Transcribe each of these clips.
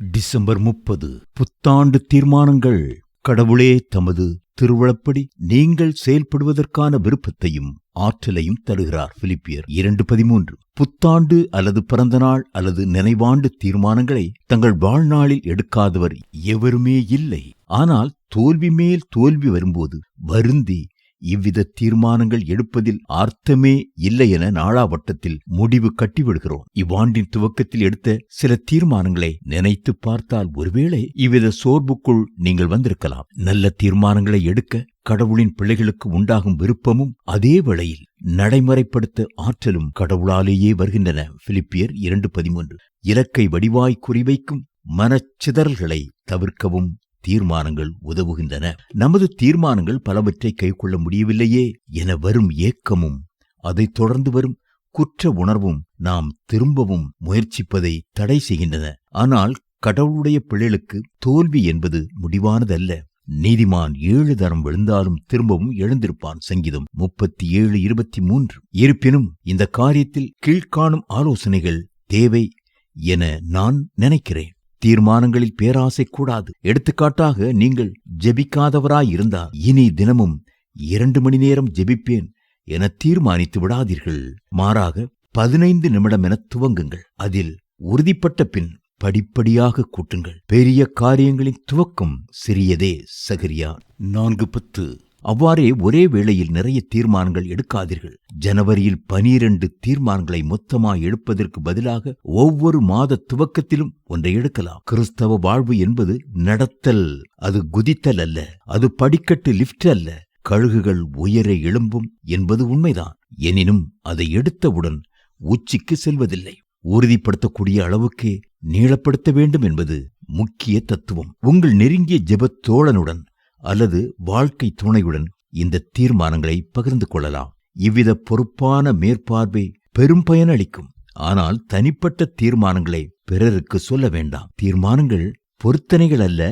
December முப்பது. புத்தாண்டு தீர்மானங்கள். கடவுளே தமது திருவளப்படி நீங்கள் செயல்படுவதற்கான விருப்பத்தையும் ஆற்றலையும் தருகிறார். பிலிப்பியர் இரண்டு பதிமூன்று. புத்தாண்டு அல்லது பிறந்தநாள் அல்லது நினைவாண்டு தீர்மானங்களை தங்கள் வாழ்நாளில் எடுக்காதவர் எவருமே இல்லை. ஆனால் தோல்வி மேல் தோல்வி வரும்போது வருந்தி இவ்வித தீர்மானங்கள் எடுப்பதில் அர்த்தமே இல்லை என நாளாவட்டத்தில் முடிவு கட்டிவிடுகிறோம். இவ்வாண்டின் துவக்கத்தில் எடுத்த சில தீர்மானங்களை நினைத்து பார்த்தால் ஒருவேளை இவ்வித சோர்வுக்குள் நீங்கள் வந்திருக்கலாம். நல்ல தீர்மானங்களை எடுக்க கடவுளின் பிள்ளைகளுக்கு உண்டாகும் விருப்பமும் அதே வேளையில் நடைமுறைப்படுத்த ஆற்றலும் கடவுளாலேயே வருகின்றன. பிலிப்பியர் இரண்டு பதிமூன்று. இலக்கை வடிவாய் குறிவைக்கும் மனச்சிதறல்களை தவிர்க்கவும் தீர்மானங்கள் உதவுகின்றன. நமது தீர்மானங்கள் பலவற்றை கைக்கொள்ள முடியவில்லையே என வரும் ஏக்கமும் அதைத் தொடர்ந்து வரும் குற்ற உணர்வும் நாம் திரும்பவும் முயற்சிப்பதை தடை செய்கின்றன. ஆனால் கடவுளுடைய பிள்ளைகளுக்கு தோல்வி என்பது முடிவானதல்ல. நீதிமான் ஏழு தரம் விழுந்தாலும் திரும்பவும் எழுந்திருப்பான். சங்கீதம் முப்பத்தி ஏழு இருபத்தி மூன்று இருப்பினும் இந்த காரியத்தில் கீழ்காணும் ஆலோசனைகள் தேவை என நான் நினைக்கிறேன். தீர்மானங்களில் பேராசை கூடாது. எடுத்துக்காட்டாக நீங்கள் ஜெபிக்காதவராயிருந்தால் இனி தினமும் இரண்டு மணி நேரம் ஜெபிப்பேன் என தீர்மானித்து விடாதீர்கள். மாறாக பதினைந்து நிமிடம் என துவங்குங்கள். அதில் உறுதிப்பட்ட பின் படிப்படியாக கூட்டுங்கள். பெரிய காரியங்களின் துவக்கம் சிறியதே சகரியா. நான்கு பத்து. அவ்வாறே ஒரே வேளையில் நிறைய தீர்மானங்கள் எடுக்காதீர்கள். ஜனவரியில் பனிரெண்டு தீர்மானங்களை மொத்தமாய் எடுப்பதற்கு பதிலாக ஒவ்வொரு மாத துவக்கத்திலும் ஒன்றை எடுக்கலாம். கிறிஸ்தவ வாழ்வு என்பது நடத்தல். அது குதித்தல் அல்ல. அது படிக்கட்டு லிப்ட் அல்ல. கழுகுகள் உயர எழும்பும் என்பது உண்மைதான். எனினும் அதை எடுத்தவுடன் உச்சிக்கு செல்வதில்லை. உறுதிப்படுத்தக்கூடிய அளவுக்கே நீளப்படுத்த வேண்டும் என்பது முக்கிய தத்துவம். உங்கள் நெருங்கிய ஜெபத் தோழனுடன் அல்லது வாழ்க்கை துணையுடன் இந்த தீர்மானங்களை பகிர்ந்து கொள்ளலாம். இவ்வித பொறுப்பான மேற்பார்வை பெரும் பயனளிக்கும் ஆனால் தனிப்பட்ட தீர்மானங்களை பிறருக்கு சொல்ல வேண்டாம். தீர்மானங்கள் பொருத்தனைகள் அல்ல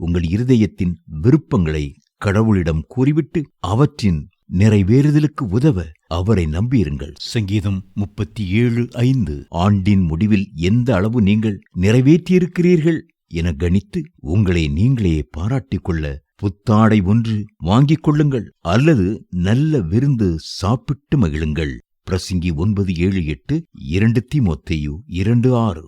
உங்கள் இருதயத்தின் விருப்பங்களை கடவுளிடம் கூறிவிட்டு அவற்றின் நிறைவேறுதலுக்கு உதவ அவரை நம்பியிருங்கள். சங்கீதம் முப்பத்தி ஏழு ஐந்து. ஆண்டின் முடிவில் எந்த அளவு நீங்கள் நிறைவேற்றியிருக்கிறீர்கள் என கணித்து உங்களை நீங்களே பாராட்டிக் கொள்ள புத்தாடை ஒன்று வாங்கிக் கொள்ளுங்கள் அல்லது நல்ல விருந்து சாப்பிட்டு மகிழுங்கள். பிரசங்கி ஒன்பது ஏழு எட்டு இரண்டு தீமோத்தேயு இரண்டு ஆறு.